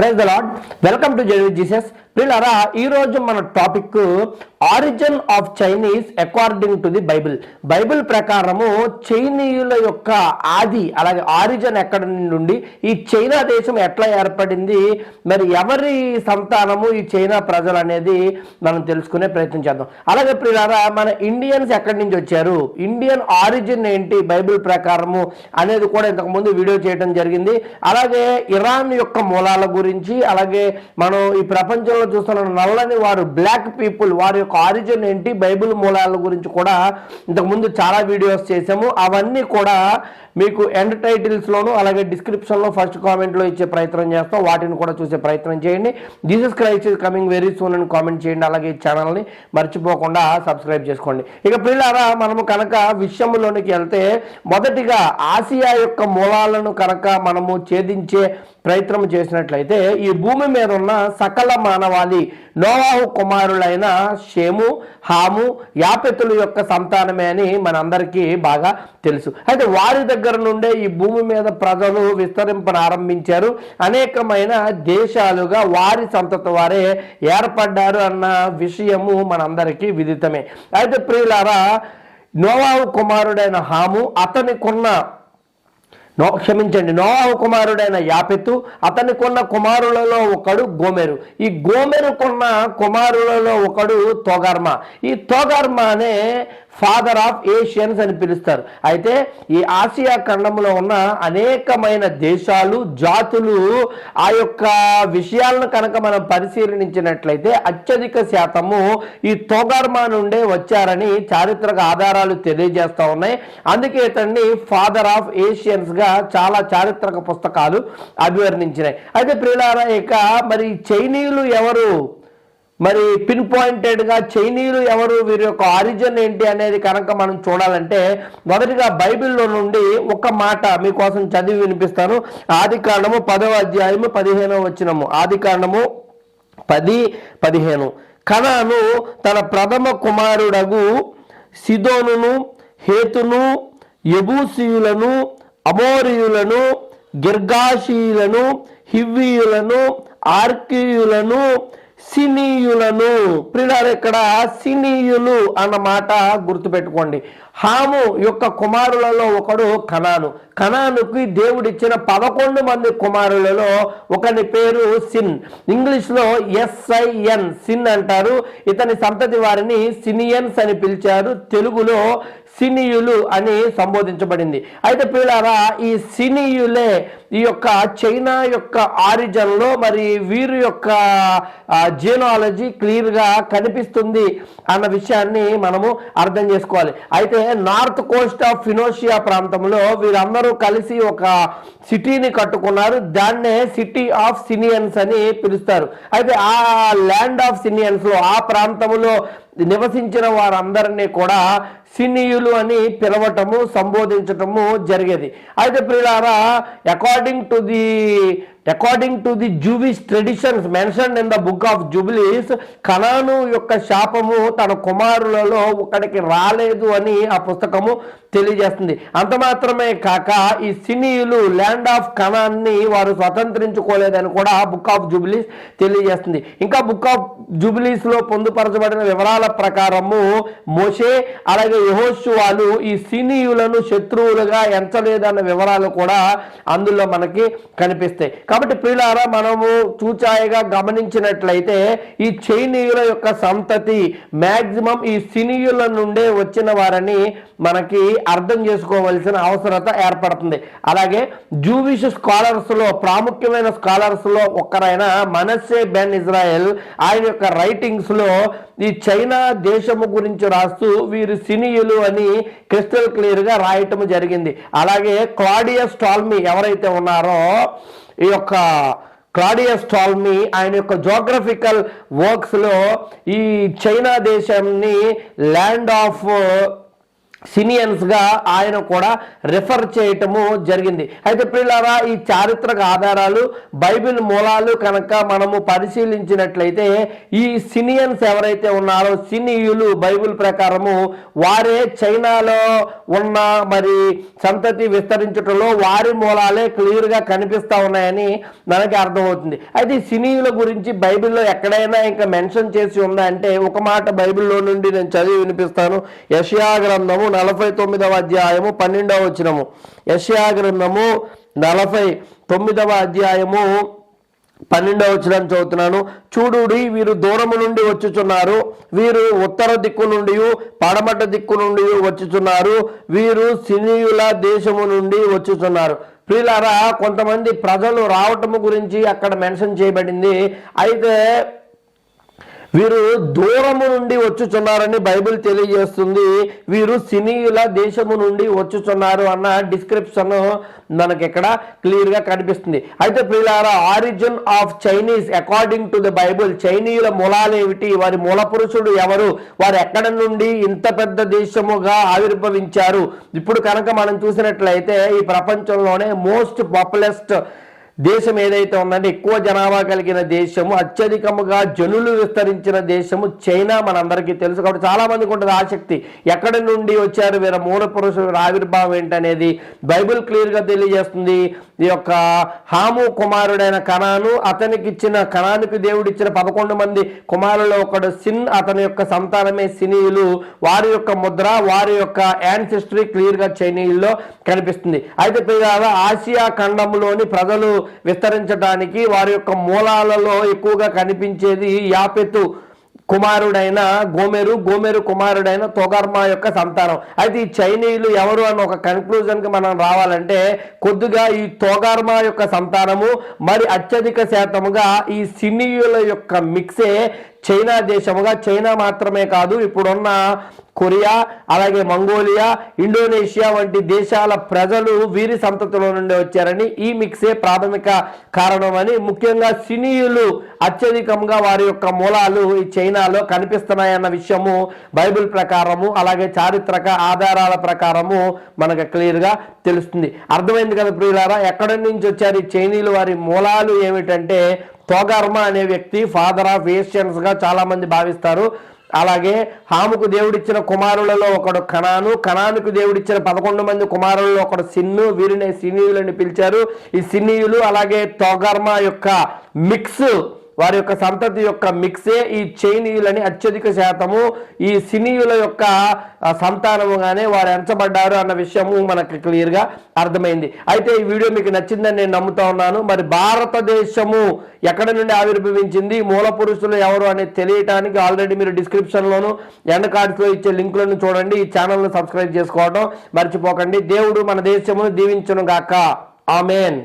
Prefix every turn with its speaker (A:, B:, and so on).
A: Praise the lord welcome to the Jesus వీళ్ళరా ఈ రోజు మన topic origin of Chinese according to the Bible. Bible ప్రకారము చైనీయుల యొక్క ఆది అలాగే ఆరిజిన్ ఎక్కడ నుండి ఈ చైనా దేశం ఎట్లా ఏర్పడింది మరి ఎవరి సంతానము ఈ చైనా ప్రజలు అనేది మనం తెలుసుకునే ప్రయత్నం చేద్దాం. అలాగే ప్రియులారా మన ఇండియన్స్ ఎక్కడి నుంచి వచ్చారు? ఇండియన్ ఆరిజిన్ ఏంటి బైబిల్ ప్రకారము అనేది కూడా ఇంతకు ముందు వీడియో చేయడం జరిగింది. అలాగే ఇరాన్ యొక్క మూలాల గురించి అలాగే మనం ఈ ప్రపంచంలో చూస్తున్నాను నల్లని వారు బ్లాక్ పీపుల్ వారి యొక్క ఆరిజిన్ ఏంటి బైబిల్ మూలాల గురించి కూడా ఇంతకు ముందు చాలా వీడియోస్ చేసాము అవన్నీ కూడా మీకు ఎండ్ టైటిల్స్లోను అలాగే డిస్క్రిప్షన్లో ఫస్ట్ కామెంట్లో ఇచ్చే ప్రయత్నం చేస్తాం. వాటిని కూడా చూసే ప్రయత్నం చేయండి. Jesus Christ is coming very soon అని కామెంట్ చేయండి. అలాగే ఈ ఛానల్ని మర్చిపోకుండా సబ్స్క్రైబ్ చేసుకోండి. ఇక పిల్లారా మనము కనుక విషయంలోనికి వెళ్తే మొదటిగా ఆసియా యొక్క మూలాలను కనుక మనము ఛేదించే ప్రయత్నం చేసినట్లయితే ఈ భూమి మీద ఉన్న సకల మానవాళి నోవాహు కుమారులైన షేము హాము యాపెతుల యొక్క సంతానమే అని మనందరికీ బాగా తెలుసు. అయితే వారి దగ్గర నుండే ఈ భూమి మీద ప్రజలు విస్తరింపనారంభించారు. అనేకమైన దేశాలుగా వారి సంతత వారే ఏర్పడ్డారు అన్న విషయము మనందరికీ విదితమే. అయితే ప్రియులారా నోవాహు కుమారుడైన హాము అతనికున్న నో క్షమించండి నోవాహు కుమారుడైన యాపెత్తు అతని కొన్న కుమారులలో ఒకడు గోమెరు. ఈ గోమెరు కొన్న కుమారులలో ఒకడు తోగర్మ. ఈ తోగర్మ అనే ఫాదర్ ఆఫ్ ఏషియన్స్ అని పిలుస్తారు. అయితే ఈ ఆసియా ఖండంలో ఉన్న అనేకమైన దేశాలు జాతులు ఆ యొక్క విషయాలను కనుక మనం పరిశీలించినట్లయితే అత్యధిక శాతము ఈ తోగర్మా నుండే వచ్చారని చారిత్రక ఆధారాలు తెలియజేస్తా ఉన్నాయి. అందుకే ఇతన్ని ఫాదర్ ఆఫ్ ఏషియన్స్గా చాలా చారిత్రక పుస్తకాలు అభివర్ణించినాయి. అయితే ప్రియులారా ఇక మరి చైనీయులు ఎవరు? మరి పిన్ పాయింటెడ్గా చైనీయులు ఎవరు? వీరి యొక్క ఆరిజిన్ ఏంటి అనేది కనుక మనం చూడాలంటే మొదటిగా బైబిల్లో నుండి ఒక మాట మీకోసం చదివి వినిపిస్తాను. ఆది కాండము పదవ అధ్యాయము పదిహేనవ వచ్చినము ఆది కాండము పది పదిహేను. కణాను తన ప్రథమ కుమారుడగు సిదోనును హేతును యబూసీయులను అమోరియులను గిర్గాషీయులను హివ్వీయులను ఆర్కీయులను సినీయులను. ప్రిడారు ఇక్కడ సినీయులు అన్న మాట గుర్తుపెట్టుకోండి. హాము యొక్క కుమారులలో ఒకడు కనాను. కనానుకి దేవుడిచ్చిన పదకొండు మంది కుమారులలో ఒకని పేరు సిన్. ఇంగ్లీష్లో ఎస్ఐఎన్. సిన్ అంటారు. ఇతని సంతతి వారిని సినియన్స్ అని పిలిచారు. తెలుగులో సినియులు అని సంబోధించబడింది. అయితే పిల్లారా ఈ సినియులే ఈ యొక్క చైనా యొక్క ఆరిజన్లో మరి వీరి యొక్క జీనాలజీ క్లియర్గా కనిపిస్తుంది అన్న విషయాన్ని మనము అర్థం చేసుకోవాలి. అయితే నార్త్ కోస్ట్ ఆఫ్ ఫినోషియా ప్రాంతంలో వీరందరూ కలిసి ఒక సిటీని కట్టుకున్నారు. దాన్నే సిటీ ఆఫ్ సినియన్స్ అని పిలుస్తారు. అయితే ఆ ల్యాండ్ ఆఫ్ సినియన్స్లో ఆ ప్రాంతంలో నివసించిన వారందరినీ కూడా సినీయులు అని పిలవటము సంబోధించటము జరిగేది. అయితే ప్రియులారా according to the according to the జూబిస్ traditions mention in the book of Jubilees Canaan యొక్క శాపము తన కుమారులలో ఒకడికి రాలేదు అని ఆ పుస్తకము తెలియజేస్తుంది. అంత మాత్రమే కాక ఈ సినీయులు ల్యాండ్ ఆఫ్ కణాన్ని వారు స్వతంత్రించుకోలేదని కూడా బుక్ ఆఫ్ జూబిలీస్ తెలియజేస్తుంది. ఇంకా బుక్ ఆఫ్ జూబిలీస్లో పొందుపరచబడిన వివరాల ప్రకారము మోషే అలాగే యహోశువాలు ఈ సినీయులను శత్రువులుగా ఎంచలేదన్న వివరాలు కూడా అందులో మనకి కనిపిస్తాయి. కాబట్టి ప్రియులారా మనము చూచాయిగా గమనించినట్లయితే ఈ చైనీయుల యొక్క సంతతి మ్యాక్సిమం ఈ సినీయుల నుండే వచ్చిన వారని మనకి అర్థం చేసుకోవలసిన అవసరత ఏర్పడుతుంది. అలాగే జూవిష్ స్కాలర్స్లో ప్రాముఖ్యమైన స్కాలర్స్లో ఒక్కరైన మనస్సే బెన్ ఇజ్రాయెల్ ఆయన యొక్క రైటింగ్స్లో ఈ చైనా దేశము గురించి రాస్తూ వీరు సినీయులు అని క్రిస్టల్ క్లియర్గా రాయటం జరిగింది. అలాగే క్లాడియస్ టాల్మీ ఎవరైతే ఉన్నారో ఈ యొక్క క్లాడియస్ టాల్మీ ఆయన యొక్క జోగ్రఫికల్ వర్క్స్లో ఈ చైనా దేశాన్ని ల్యాండ్ ఆఫ్ సినియన్స్గా ఆయన కూడా రిఫర్ చేయటము జరిగింది. అయితే పిల్లరా ఈ చారిత్రక ఆధారాలు బైబిల్ మూలాలు కనుక మనము పరిశీలించినట్లయితే ఈ సినియన్స్ ఎవరైతే ఉన్నారో సినియులు బైబిల్ ప్రకారము వారే చైనాలో ఉన్న మరి సంతతి విస్తరించటంలో వారి మూలాలే క్లియర్గా కనిపిస్తూ ఉన్నాయని మనకి అర్థమవుతుంది. అయితే సినియుల సినీయుల గురించి బైబిల్లో ఎక్కడైనా ఇంకా మెన్షన్ చేసి ఉందా అంటే ఒక మాట బైబిల్లో నుండి నేను చదివి వినిపిస్తాను. యషయా గ్రంథము నలభై తొమ్మిదవ అధ్యాయము పన్నెండవ వచనము. యశయా గ్రంథము నలభై తొమ్మిదవ అధ్యాయము పన్నెండవ వచనం చదువుతున్నాను. చూడుడి వీరు దూరము నుండి వచ్చుచున్నారు. వీరు ఉత్తర దిక్కు నుండి పడమట దిక్కు నుండి వచ్చుచున్నారు. వీరు సినీయుల దేశము నుండి వచ్చుచున్నారు. ప్రియులారా కొంతమంది ప్రజలు రావటము గురించి అక్కడ మెన్షన్ చేయబడింది. అయితే వీరు దూరము నుండి వచ్చుచున్నారని బైబిల్ తెలియజేస్తుంది. వీరు సినీయుల దేశము నుండి వచ్చుచున్నారు అన్న డిస్క్రిప్షన్ మనకి ఇక్కడ క్లియర్గా కనిపిస్తుంది. అయితే ప్రియులారా origin of Chinese according to the Bible చైనీయుల మూలాలు ఏమిటి? వారి మూల పురుషుడు ఎవరు? వారు ఎక్కడ నుండి ఇంత పెద్ద దేశముగా ఆవిర్భవించారు? ఇప్పుడు కనుక మనం చూసినట్లయితే ఈ ప్రపంచంలోనే మోస్ట్ పాపులెస్ట్ దేశం ఏదైతే ఉందంటే ఎక్కువ జనాభా కలిగిన దేశము అత్యధికముగా జనులు విస్తరించిన దేశము చైనా మనందరికీ తెలుసు. కాబట్టి చాలా మందికి ఉంటుంది ఆసక్తి. ఎక్కడి నుండి వచ్చారు వీర మూల పురుషుల ఆవిర్భావం ఏంటనేది బైబిల్ క్లియర్గా తెలియజేస్తుంది. ఈ యొక్క హాము కుమారుడైన కణాను అతనికి ఇచ్చిన కణానికి దేవుడిచ్చిన పదకొండు మంది కుమారులలో ఒకడు సిన్ అతని యొక్క సంతానమే సినీయులు. వారి యొక్క ముద్ర వారి యొక్క యాన్సిస్టరీ క్లియర్గా చైనీయుల్లో కనిపిస్తుంది. అయితే ఆసియా ఖండంలోని ప్రజలు విస్తరించడానికి వారి యొక్క మూలాలలో ఎక్కువగా కనిపించేది యాపెతు కుమారుడైన గోమెరు. గోమెరు కుమారుడైన తొగర్మ యొక్క సంతానం. అయితే ఈ చైనీయులు ఎవరు అని ఒక కన్క్లూజన్కి మనం రావాలంటే కొద్దిగా ఈ తోగార్మా యొక్క సంతానము మరి అత్యధిక శాతముగా ఈ సినీయుల యొక్క మిక్సే చైనా దేశముగా చైనా మాత్రమే కాదు ఇప్పుడున్న కొరియా అలాగే మంగోలియా ఇండోనేషియా వంటి దేశాల ప్రజలు వీరి సంతతిలో నుండి వచ్చారని ఈ మిక్సే ప్రాథమిక కారణమని ముఖ్యంగా సినీయులు అత్యధికంగా వారి యొక్క మూలాలు ఈ చైనాలో కనిపిస్తున్నాయన్న విషయము బైబిల్ ప్రకారము అలాగే చారిత్రక ఆధారాల ప్రకారము మనకు క్లియర్గా తెలుస్తుంది. అర్థమైంది కదా ప్రియులారా? ఎక్కడి నుంచి వచ్చారు ఈ చైనీయులు? వారి మూలాలు ఏమిటంటే తోగర్మ అనే వ్యక్తి ఫాదర్ ఆఫ్ ఏషియన్స్గా చాలా మంది భావిస్తారు. అలాగే హాముకు దేవుడిచ్చిన కుమారులలో ఒకడు కణాను కణానుకు దేవుడిచ్చిన పదకొండు మంది కుమారులలో ఒకడు సిన్ను వీరిని సినీయులని పిలిచారు. ఈ సినీయులు అలాగే తోగర్మ యొక్క మిక్స్ వారి యొక్క సంతతి యొక్క మిక్సే ఈ చైనీయులని అత్యధిక శాతము ఈ సినీయుల యొక్క సంతానముగానే వారు ఎంచబడ్డారు అన్న విషయము మనకు క్లియర్గా అర్థమైంది. అయితే ఈ వీడియో మీకు నచ్చిందని నేను నమ్ముతా ఉన్నాను. మరి భారతదేశము ఎక్కడి నుండి ఆవిర్భవించింది? మూల పురుషులు ఎవరు అనేది తెలియటానికి ఆల్రెడీ మీరు డిస్క్రిప్షన్లోను ఎండ్ కార్డ్స్లో ఇచ్చే లింకులను చూడండి. ఈ ఛానల్ను సబ్స్క్రైబ్ చేసుకోవడం మర్చిపోకండి. దేవుడు మన దేశమును దీవించును గాక ఆమెన్.